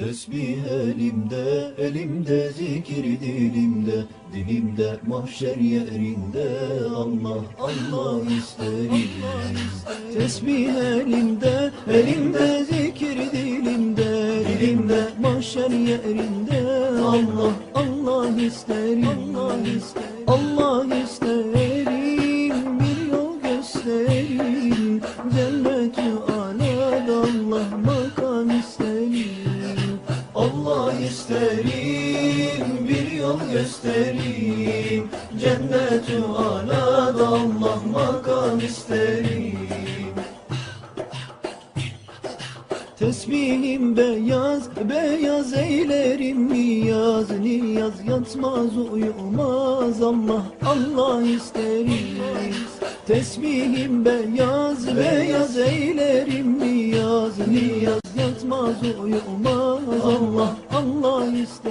Tesbih elimde, elimde zikir dilimde, dilimde mahşer yerinde Allah Allah isteriz. Tesbih elimde, elimde zikir dilimde, dilimde mahşer yerinde Allah Allah isterim. Allah isterim. Allah isterim. Bir yol gösterin. Cennet-i alada Allah isterim. Bir yol gösterin. Cennet-i alada Allah makam isterim. Tesbihim beyaz, beyaz eylerim niyaz, niyaz yatmaz uyumaz Allah, Allah isteriz. Tesbihim beyaz, beyaz eylerim niyaz, niyaz yatmaz uyumaz Allah, Allah isteriz.